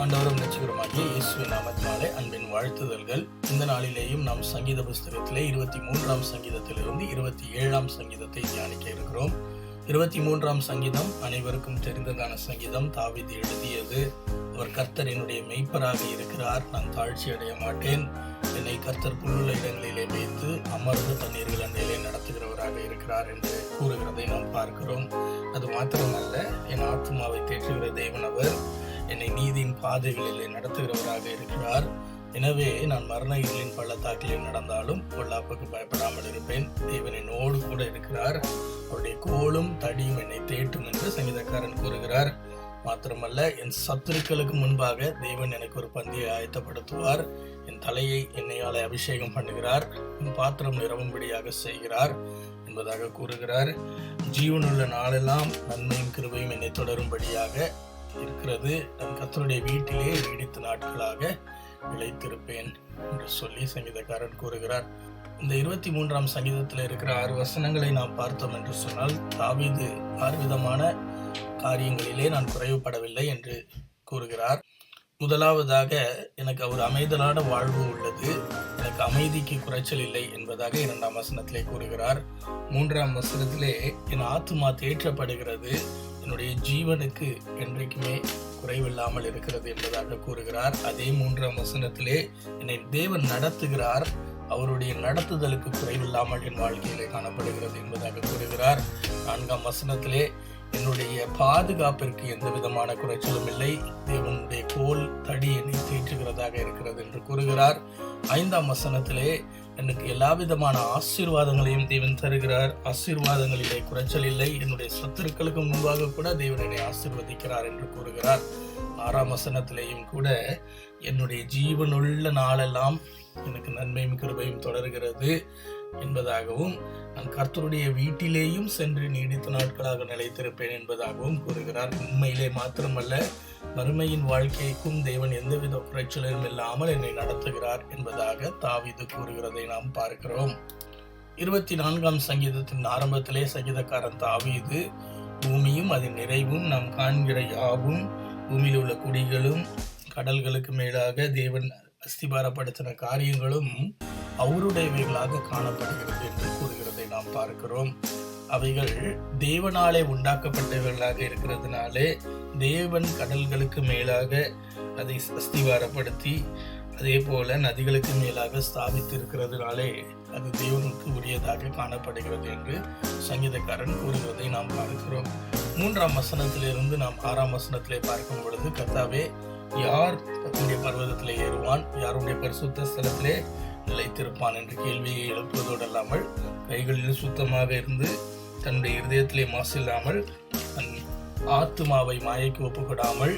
ஆண்டவரும் நட்சகரமாகிய இயேசுவின் நாமத்தினாலே அன்பின் வாழ்த்துதல்கள். இந்த நாளிலேயும் நாம் சங்கீத புஸ்தகத்திலே இருபத்தி மூன்றாம் சங்கீதத்திலிருந்து இருபத்தி ஏழாம் சங்கீதத்தை தியானிக்க இருக்கிறோம். இருபத்தி மூன்றாம் சங்கீதம் அனைவருக்கும் தெரிந்ததான சங்கீதம். தாவீது எழுதியது. அவர் கர்த்தர் என்னுடைய மெய்ப்பராக இருக்கிறார். நான் தாழ்ச்சி அடைய மாட்டேன். என்னை கர்த்தர் புல்லுள்ள இடங்களிலே வைத்து அமர்ந்து தண்ணீர்கள் அண்டையிலே நடத்துகிறவராக இருக்கிறார் என்று கூறுகிறதை நாம் பார்க்கிறோம். அது மாத்திரமல்ல என் ஆத்மாவை தேற்றுகிற தேவன் அவர். என்னை நீதியின் பாதைகளிலே நடத்துகிறவராக இருக்கிறார். எனவே நான் மரண இருளின் பள்ளத்தாக்கிலே நடந்தாலும் பொல்லாப்புக்கு பயப்படாமல் இருப்பேன். தேவன் என்னோடு கூட இருக்கிறார். அவருடைய கோலும் தடியும் என்னை தேட்டும் என்று சங்கீதக்காரன் கூறுகிறார். மாத்திரமல்ல என் சத்துருக்களுக்கு முன்பாக தேவன் எனக்கு ஒரு பந்தியை ஆயத்தப்படுத்துவார். என் தலையை எண்ணெயாலே அபிஷேகம் பண்ணுகிறார். என் பாத்திரம் நிரவும்படியாக செய்கிறார் என்பதாக கூறுகிறார். ஜீவனுள்ள நாளெல்லாம் நன்மையும் கிருபையும் என்னை தொடரும்படியாக இருக்கிறது. நான் கர்த்தருடைய வீட்டிலே நீடித்த நாட்களாக நிலைத்திருப்பேன் என்று சொல்லி சங்கீதக்காரன் கூறுகிறார். இந்த இருபத்தி மூன்றாம் சங்கீதத்தில் இருக்கிற ஆறு வசனங்களை நாம் பார்த்தோம் என்று சொன்னால் தாவீது ஆறு விதமான காரியங்களிலே நான் குறைவுபடவில்லை என்று கூறுகிறார். முதலாவதாக எனக்கு அவர் அமைதலான வாழ்வு உள்ளது. எனக்கு அமைதிக்கு குறைச்சல் இல்லை என்பதாக இரண்டாம் வசனத்திலே கூறுகிறார். மூன்றாம் வசனத்திலே என் ஆத்துமா தேற்றப்படுகிறது. என்னுடைய ஜீவனுக்கு என்றைக்குமே குறைவில்லாமல் இருக்கிறது என்பதாக கூறுகிறார். அதே மூன்றாம் வசனத்திலே என்னை தேவன் நடத்துகிறார் அவருடைய நடத்துதலுக்கு குறைவில்லாமல் என் வாழ்க்கையிலே காணப்படுகிறது என்பதாக கூறுகிறார். நான்காம் வசனத்திலே என்னுடைய பாதுகாப்பிற்கு எந்த விதமான குறைச்சலும் இல்லை தேவனுடைய கோல் தடி என்னை தேற்றுகிறதாக இருக்கிறது என்று கூறுகிறார். ஐந்தாம் வசனத்திலே எனக்கு எல்லா விதமான ஆசீர்வாதங்களையும் தேவன் தருகிறார். ஆசீர்வாதங்களிலே குறைச்சல் இல்லை. என்னுடைய சத்துருக்களுக்கு முன்பாக கூட தேவன் என்னை ஆசீர்வதிக்கிறார் என்று கூறுகிறார். ஆறாம் வசனத்திலேயும் கூட என்னுடைய ஜீவனுள்ள நாளெல்லாம் எனக்கு நன்மையும் கிருபையும் தொடர்கிறது என்பதாகவும் நான் கர்த்தருடைய வீட்டிலேயும் சென்று நீடித்த நாட்களாக நிலைத்திருப்பேன் என்பதாகவும் கூறுகிறார். உண்மையிலே மாத்திரமல்ல வறுமையின் வாழ்க்கைக்கும் தேவன் எந்தவித குறைச்சலும் இல்லாமல் என்னை நடத்துகிறார் என்பதாக தாவிது கூறுகிறதை நாம் பார்க்கிறோம். இருபத்தி நான்காம் சங்கீதத்தின் ஆரம்பத்திலே சங்கீதக்காரன் தாவீது பூமியும் அதன் நிறைவும் நாம் காண்கிற யாவும் பூமியில் உள்ள குடிகளும் கடல்களுக்கு மேலாக தேவன் அஸ்திபாரப்படுத்தின காரியங்களும் அவருடையவைகளாக காணப்படுகிறது என்று கூறுகிறதை நாம் பார்க்கிறோம். அவைகள் தேவனாலே உண்டாக்கப்பட்டவைகளாக இருக்கிறதுனாலே தேவன் கடல்களுக்கு மேலாக அதை அஸ்திவாரப்படுத்தி அதே போல நதிகளுக்கு மேலாக ஸ்தாபித்து இருக்கிறதுனாலே அது தேவனுக்கு உரியதாக காணப்படுகிறது என்று சங்கீதக்காரன் கூறுகிறதை நாம் பார்க்கிறோம். மூன்றாம் வசனத்திலிருந்து நாம் ஆறாம் வசனத்திலே பார்க்கும் பொழுது கத்தாவே யார் தன்னுடைய பர்வதத்தில் ஏறுவான்? யாருடைய பரிசுத்த ஸ்தலத்திலே நிலைத்திருப்பான்? என்ற கேள்வியை எழுப்புவதோடு அல்லாமல் கைகளில் சுத்தமாக இருந்து தன்னுடைய இருதயத்திலே மாசில்லாமல் தன் ஆத்துமாவை மாயைக்கு ஒப்புக்கொடாமல்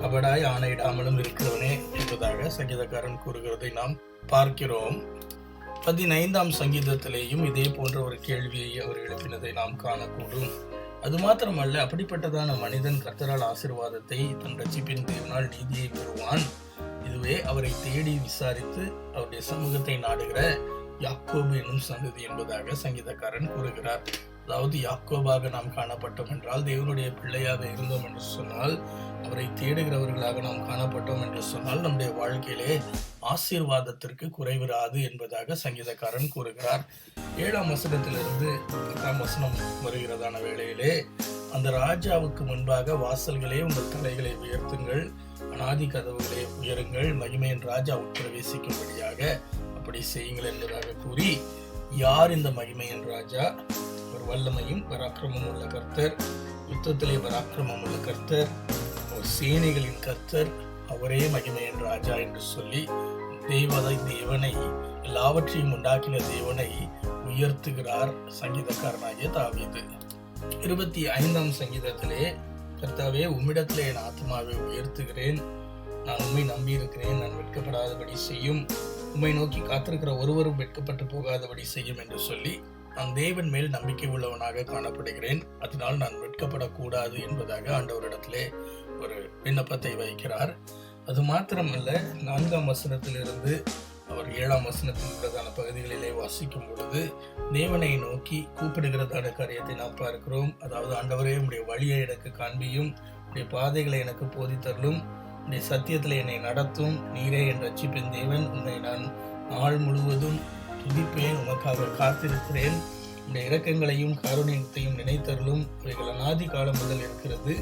கபடாய் ஆணையிடாமலும் இருக்கிறவனே என்பதாக சங்கீதக்காரன் கூறுகிறதை நாம் பார்க்கிறோம். பதினைந்தாம் சங்கீதத்திலேயும் இதே போன்ற ஒரு கேள்வியை அவர் எழுப்பினதை நாம் காணக்கூடும். அது மாத்திரமல்ல அப்படிப்பட்டதான மனிதன் கர்த்தரால் ஆசிர்வாதத்தை தன் ரட்சிப்பின் தேவனால் நீதியை பெறுவான். இதுவே அவரை தேடி விசாரித்து அவருடைய சமூகத்தை நாடுகிற யாக்கோபு என்னும் சந்ததி என்பதாக சங்கீதக்காரன் கூறுகிறார். அதாவது யாக்கோபாக நாம் காணப்பட்டோம் என்றால் தேவனுடைய பிள்ளையாக இருந்தோம் என்று சொன்னால் அவரை தேடுகிறவர்களாக நாம் காணப்பட்டோம் என்று சொன்னால் நம்முடைய வாழ்க்கையிலே ஆசீர்வாதத்திற்கு குறைவிராது என்பதாக சங்கீதக்காரன் கூறுகிறார். ஏழாம் வசனத்திலிருந்து பத்தாம் வசனம் வருகிறதான வேளையிலே அந்த ராஜாவுக்கு முன்பாக வாசல்களே உங்கள் தலைகளை உயர்த்துங்கள் அனாதி கதவுகளை உயருங்கள் மகிமையின் ராஜா உட்பிரவேசிக்கும்படியாக அப்படி செய்யுங்கள் என்பதாக கூறி யார் இந்த மகிமையின் ராஜா? வல்லமையும் பராக்கிரமும் உள்ள கர்த்தர் யுத்தத்திலே பராக்கிரமம் உள்ள கர்த்தர் ஒரு சேனைகளின் கர்த்தர் அவரே மகிமையின் ராஜா என்று சொல்லி தெய்வதை தேவனை எல்லாவற்றையும் உண்டாக்கின தேவனை உயர்த்துகிறார் சங்கீதக்காரனாகிய தாவீது. இருபத்தி ஐந்தாம் சங்கீதத்திலே கர்த்தாவே உம்மிடத்திலே என் ஆத்மாவை உயர்த்துகிறேன். நான் உண்மை நம்பி இருக்கிறேன் நான் வெட்கப்படாதபடி செய்யும். உண்மை நோக்கி காத்திருக்கிற ஒருவரும் வெட்கப்பட்டு போகாதபடி செய்யும் என்று சொல்லி நான் தேவன் மேல் நம்பிக்கை உள்ளவனாக காணப்படுகிறேன். அதனால் நான் வெட்கப்படக்கூடாது என்பதாக ஆண்டவரிடத்திலே ஒரு விண்ணப்பத்தை வைக்கிறார். அது மாத்திரமல்ல நான்காம் வசனத்திலிருந்து அவர் ஏழாம் வசனத்தில் உள்ளதான பகுதிகளிலே வாசிக்கும் பொழுது தேவனை நோக்கி கூப்பிடுகிறதான காரியத்தை நாம் பார்க்கிறோம். அதாவது ஆண்டவரே உடைய வழியை எனக்கு காண்பியும் உடைய பாதைகளை எனக்கு போதித்தரலும் உடைய சத்தியத்தில் என்னை நடத்தும் நீரே என் ரட்சிப்பின் தேவன். உன்னை நான் நாள் முழுவதும் துதிப்பேன் உமக்காக காத்திருக்கிறேன். இந்த இரக்கங்களையும் கருணையத்தையும் நினைத்தருளும். இவைகள் அநாதி காலம் முதல் இருக்கிறது.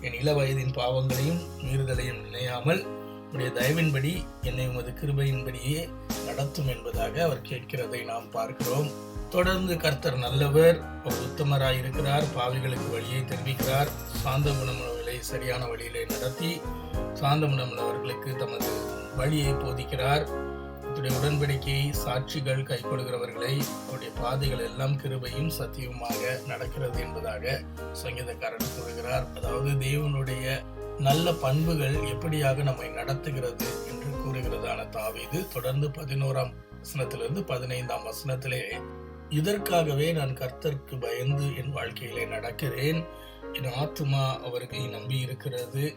என் இள வயதின் பாவங்களையும் மீறுதலையும் நினையாமல் உடைய தயவின்படி என்னை உமது கிருபையின்படியே நடத்தும் என்பதாக அவர் கேட்கிறதை நாம் பார்க்கிறோம். தொடர்ந்து கர்த்தர் நல்லவர் ஒரு உத்தமராய் இருக்கிறார் பாவிகளுக்கு வழியை தெரிவிக்கிறார். சாந்த குணமுள்ளவர்களை சரியான வழியிலே நடத்தி சாந்த குணமுள்ளவர்களுக்கு தமது வழியை போதிக்கிறார். இத்துடைய உடன்படிக்கையை சாட்சிகள் கைக்கொள்கிறவர்களை அவருடைய பாதைகள் எல்லாம் கிருபையும் சத்தியமாக நடக்கிறது என்பதாக சங்கீதக்காரன் கூறுகிறார். அதாவது தேவனுடைய நல்ல பண்புகள் எப்படியாக நம்மை நடத்துகிறது என்று கூறுகிறதான தாவீது தொடர்ந்து பதினோராம் வசனத்திலிருந்து பதினைந்தாம் வசனத்திலே இதற்காகவே நான் கர்த்தருக்கு பயந்து என் வாழ்க்கையிலே நடக்கிறேன். என் ஆத்மா அவர்களை நம்பி இருக்கிறது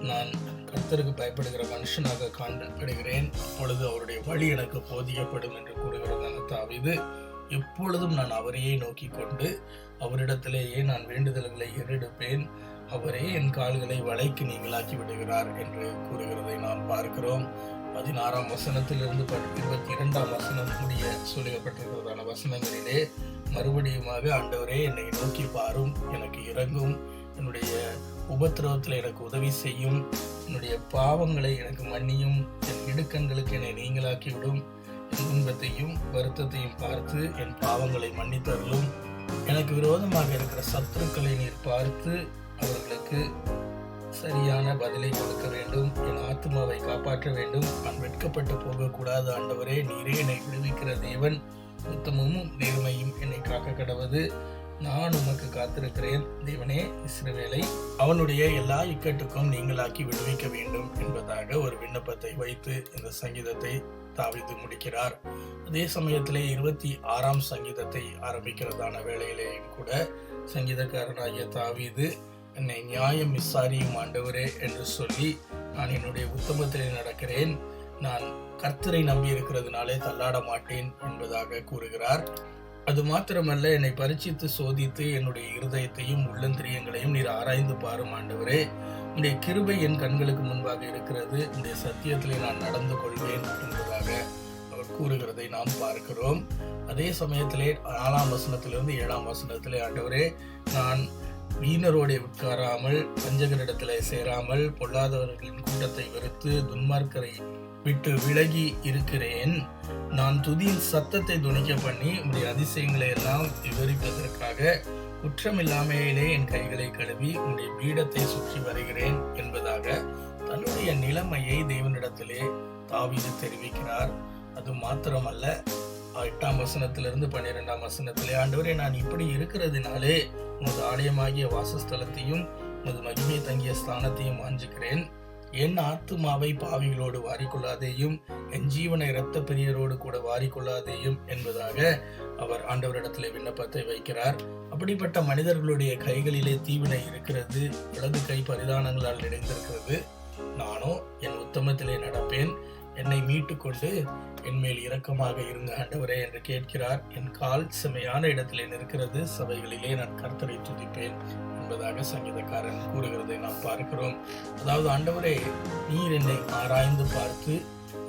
நான் கர்த்தருக்கு பயப்படுகிற மனுஷனாக காணப்படுகிறேன். அப்பொழுது அவருடைய வழி எனக்கு போதியப்படும் என்று கூறுகிறதான தாவிது எப்பொழுதும் நான் அவரையே நோக்கி கொண்டு அவரிடத்திலேயே நான் வேண்டுதல்களை ஏறெடுப்பேன். அவரே என் கால்களை வலைக்கு நீங்களாக்கி விடுகிறார் என்று கூறுகிறதை நாம் பார்க்கிறோம். பதினாறாம் வசனத்திலிருந்து இருபத்தி இரண்டாம் வசனம் முடிய சொல்லப்பட்டிருக்கிறதான வசனங்களிலே மறுபடியுமாக ஆண்டவரே என்னை நோக்கி பாரும் எனக்கு இறங்கும். என்னுடைய உபத்திரவத்தில் எனக்கு உதவி செய்யும். என்னுடைய பாவங்களை எனக்கு மன்னியும். என் இடுக்கண்களுக்கு என்னை நீங்களாக்கிவிடும். என் துன்பத்தையும் வருத்தத்தையும் பார்த்து என் பாவங்களை மன்னித்தருளும். எனக்கு விரோதமாக இருக்கிற சத்துருக்களை நீர் பார்த்து அவர்களுக்கு சரியான பதிலை கொடுக்க வேண்டும். என் ஆத்மாவை காப்பாற்ற வேண்டும். நான் வெட்கப்பட்டு போகக்கூடாது ஆண்டவரே. நீரே என்னை விடுவிக்கிற தேவன். உத்தமமும் நேர்மையும் என்னை காக்க கடவது. நான் உமக்கு காத்திருக்கிறேன். தேவனே இஸ்ரவேலை அவனுடைய எல்லா இக்கட்டுக்கும் நீங்களாக்கி விடுவிக்க வேண்டும் என்பதாக ஒரு விண்ணப்பத்தை வைத்து இந்த சங்கீதத்தை தாவித்து முடிக்கிறார். அதே சமயத்திலே இருபத்தி ஆறாம் சங்கீதத்தை ஆரம்பிக்கிறதான வேளையிலேயும் கூட சங்கீதக்காரனாகிய தாவிது என்னை நியாயம் விசாரியும் ஆண்டவரே என்று சொல்லி நான் என்னுடைய உத்தமத்திலே நடக்கிறேன். நான் கர்த்தரை நம்பி இருக்கிறதுனாலே தள்ளாட மாட்டேன் என்பதாக கூறுகிறார். அது மாத்திரமல்ல என்னை பரிச்சித்து சோதித்து என்னுடைய இருதயத்தையும் உள்ளந்திரியங்களையும் நீர் ஆராய்ந்து பாரும் ஆண்டவரே. உடைய கிருபை என் கண்களுக்கு முன்பாக இருக்கிறது. இந்த சத்தியத்திலே நான் நடந்து கொள்வேன் என்பதாக அவர் கூறுகிறதை நாம் பார்க்கிறோம். அதே சமயத்திலே நாலாம் வசனத்திலிருந்து ஏழாம் வசனத்திலே ஆண்டவரே நான் வீணரோடைய உட்காராமல் பஞ்சகரிடத்திலே சேராமல் பொல்லாதவர்களின் கூட்டத்தை வெறுத்து துன்மார்க்கரை விட்டு விலகி இருக்கிறேன். நான் துதியின் சத்தத்தை துணிக்க பண்ணி உடைய அதிசயங்களை எல்லாம் விவரிப்பதற்காக குற்றமில்லாமையிலே என் கைகளை கழுவி உடைய பீடத்தை சுற்றி வருகிறேன் என்பதாக தன்னுடைய நிலைமையை தேவனிடத்திலே தாவீது தெரிவிக்கிறார். அது மாத்திரமல்ல எட்டாம் வசனத்திலிருந்து பன்னிரெண்டாம் வசனத்திலே ஆண்டவரே நான் இப்படி இருக்கிறதுனாலே உமது ஆலயமாகிய வாசஸ்தலத்தையும் உமது மகிமை தங்கிய ஸ்தானத்தையும் வாஞ்சிக்கிறேன் என் ஆத்துமாவை பாவிகளோடு வாரிக்கொள்ளாதேயும் என் ஜீவனை இரத்த பிரியரோடு கூட வாரிக்கொள்ளாதேயும் என்பதாக அவர் ஆண்டவரிடத்திலே விண்ணப்பத்தை வைக்கிறார். அப்படிப்பட்ட மனிதர்களுடைய கைகளிலே தீவினை இருக்கிறது வலது கை பரிதானங்களால் நிறைந்திருக்கிறது. நானோ என் உத்தமத்திலே நடப்பேன். என்னை மீட்டு கொண்டு என்மேல் இரக்கமாக இருங்க ஆண்டவரே என்று கேட்கிறார். என் கால் செமையான இடத்திலே நிற்கிறது. சபைகளிலே நான் கர்த்தரை துதிப்பேன் என்பதாக சங்கீதக்காரன் கூறுகிறதை நாம் பார்க்கிறோம். அதாவது ஆண்டவரே நீர் என்னை ஆராய்ந்து பார்த்து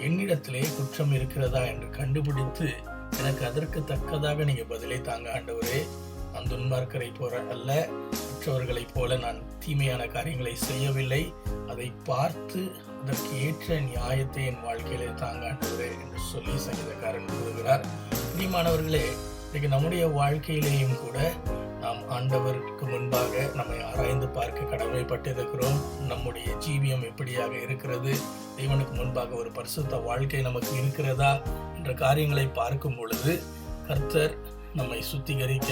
என்னிடத்திலே குற்றம் இருக்கிறதா என்று கண்டுபிடித்து எனக்கு அதற்கு தக்கதாக நீங்கள் பதிலை தாங்க ஆண்டவரே. அந்த துன்மார்க்கரை போற அல்ல மற்றவர்களைப் போல நான் தீமையான காரியங்களை செய்யவில்லை. அதை பார்த்து அதற்கு ஏற்ற நியாயத்தை என் வாழ்க்கையிலே தாங்க ஆண்டவரே என்று சொல்லி சங்கீதக்காரன் கூறுகிறார். பிரியமானவர்களே இன்றைக்கு நம்முடைய வாழ்க்கையிலேயும் கூட நாம் ஆண்டவருக்கு முன்பாக நம்மை ஆராய்ந்து பார்க்க கடமைப்பட்டிருக்கிறோம். நம்முடைய ஜீவியம் எப்படியாக இருக்கிறது? தேவனுக்கு முன்பாக ஒரு பரிசுத்த வாழ்க்கை நமக்கு இருக்கிறதா? என்ற காரியங்களை பார்க்கும் பொழுது கர்த்தர் நம்மை சுத்திகரிக்க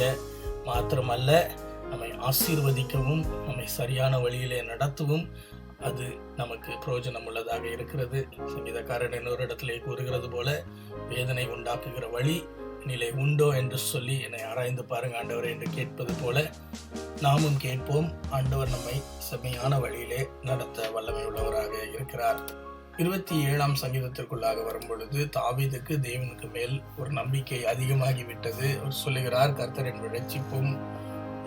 மாத்திரமல்ல நம்மை ஆசீர்வதிக்கவும் நம்மை சரியான வழியிலே நடத்தவும் அது நமக்கு பிரயோஜனம் உள்ளதாக இருக்கிறது. சங்கீதக்காரன் இன்னொரு இடத்திலே கூறுகிறது போல வேதனை உண்டாக்குகிற வழி நிலை உண்டோ என்று சொல்லி என்னை ஆராய்ந்து பாருங்க ஆண்டவரை என்று கேட்பது போல நாமும் கேட்போம். ஆண்டவர் நம்மை செம்மையான வழியிலே நடத்த வல்லமை உள்ளவராக இருக்கிறார். இருபத்தி ஏழாம் சங்கீதத்திற்குள்ளாக வரும் பொழுது தாவீதுக்கு தேவனுக்கு மேல் ஒரு நம்பிக்கை அதிகமாகிவிட்டது. அவர் சொல்லுகிறார் கர்த்தரின் ரட்சிப்பும்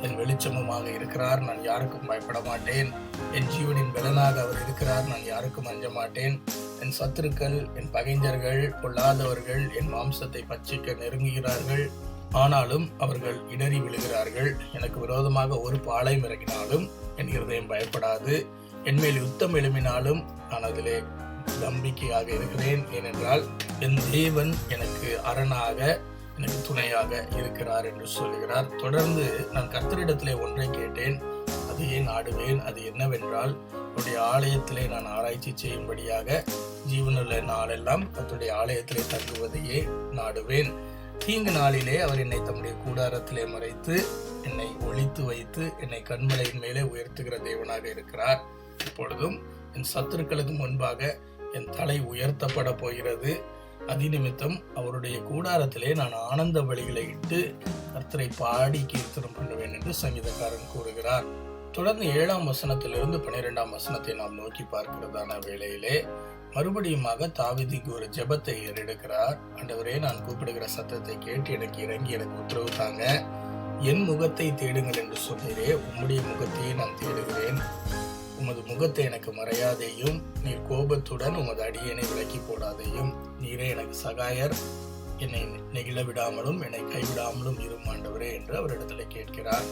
என் வெளிச்சமுமாக இருக்கிறார். நான் யாருக்கும் பயப்பட மாட்டேன். என் ஜீவனின் பலனாக அவர் இருக்கிறார். நான் யாருக்கும் அஞ்ச மாட்டேன். என் சத்துருக்கள் என் பகைஞர்கள் பொல்லாதவர்கள் என் மாம்சத்தை பச்சிக்க நெருங்குகிறார்கள். ஆனாலும் அவர்கள் இடறி விழுகிறார்கள். எனக்கு விரோதமாக ஒரு பாளையம் இறங்கினாலும் என் இருதயம் பயப்படாது. என்மேல் யுத்தம் எழுமினாலும் நான் அதிலே நம்பிக்கையாக இருக்கிறேன். ஏனென்றால் என் தேவன் எனக்கு அரணாக எனக்கு துணையாக இருக்கிறார் என்று சொல்லுகிறார். தொடர்ந்து நான் கர்த்தரிடத்திலே ஒன்றை கேட்டேன். அதையே நாடுவேன். அது என்னவென்றால் அவருடைய ஆலயத்திலே நான் ஆராய்ச்சி செய்யும்படியாக ஜீவனுள்ள நாளெல்லாம் கத்துடைய ஆலயத்திலே தங்குவதையே நாடுவேன். தீங்கு நாளிலே அவர் என்னை தம்முடைய கூடாரத்திலே மறைத்து என்னை ஒழித்து வைத்து என்னை கண்மலையின் மேலே உயர்த்துகிற தேவனாக இருக்கிறார். இப்பொழுதும் என் சத்துருக்களுக்கு முன்பாக என் தலை உயர்த்தப்பட போகிறது. அதிநிமித்தம் அவருடைய கூடாரத்திலே நான் ஆனந்த வழிகளை இட்டு கர்த்தரை பாடி கீர்த்தனம் பண்ணுவேன் என்று சங்கீதக்காரன் கூறுகிறார். தொடர்ந்து ஏழாம் வசனத்திலிருந்து பன்னிரெண்டாம் வசனத்தை நாம் நோக்கி பார்க்கிறதான வேளையிலே மறுபடியுமாக தாவிதிக்கு ஒரு ஜெபத்தை ஏறெடுக்கிறார். ஆண்டவரே நான் கூப்பிடுகிற சத்தத்தை கேட்டு எனக்கு இறங்கி எனக்கு உத்தரவு தாங்க. என் முகத்தை தேடுங்கள் என்று சொன்னீரே உம்முடைய முகத்தையே நான் தேடுகிறேன். உமது முகத்தை எனக்கு மறையாதேயும் நீர் கோபத்துடன் உமது அடியனை விலக்கி போடாதேயும். நீரே எனக்கு சகாயர். என்னை நெகிழ விடாமலும் என்னை கைவிடாமலும் இரும் ஆண்டவரே என்று அவரிடத்துல கேட்கிறார்.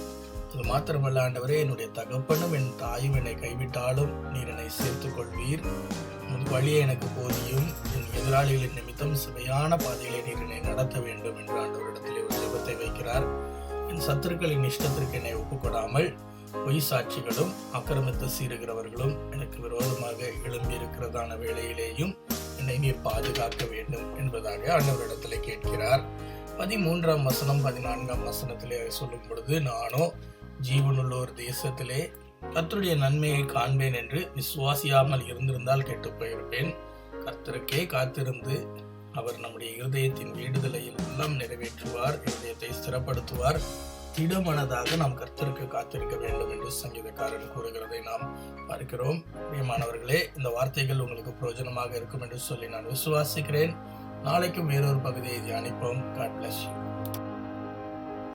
அது மாத்திரமல்ல ஆண்டவரே என்னுடைய தகப்பனும் என் தாயும் என்னை கைவிட்டாலும் நீர் என்னை சேர்த்துக் கொள்வீர் வழியை எனக்கு போதியும். என் எதிராளிகளின் நிமித்தம் சுவையான பாதையிலே நீர் என்னை நடத்த வேண்டும் என்று ஆண்டவரிடத்திலே ஒரு ஜபத்தை வைக்கிறார். என் சத்துருக்களின் இஷ்டத்திற்கு என்னை ஒப்புக்கொடாமல் பொய் சாட்சிகளும் ஆக்கிரமித்து சீருகிறவர்களும் எனக்கு விரோதமாக எழும்பியிருக்கிறதான வேளையிலேயும் என்னை நீர் பாதுகாக்க வேண்டும் என்பதாக ஆண்டவரிடத்திலே கேட்கிறார். பதிமூன்றாம் வசனம் பதினான்காம் வசனத்திலே சொல்லும் பொழுது நானோ ஜீவனுள்ளோர் தேசத்திலே கத்தருடைய நன்மையை காண்பேன் என்று விசுவாசியாமல் இருந்திருந்தால் கெட்டு போயிருப்பேன். கர்த்தருக்கே காத்திருந்து அவர் நம்முடைய இருதயத்தின் வேண்டுதலையில் உள்ளம் நிறைவேற்றுவார் இருதயத்தை ஸ்திரப்படுத்துவார். திடமனதாக நாம் கர்த்தருக்கு காத்திருக்க வேண்டும் என்று சங்கீதக்காரன் கூறுகிறதை நாம் பார்க்கிறோம். பிரியமானவர்களே இந்த வார்த்தைகள் உங்களுக்கு பிரயோஜனமாக இருக்கும் என்று சொல்லி நான் விசுவாசிக்கிறேன். நாளைக்கும் வேறொரு பகுதியை தியானிப்போம். God bless you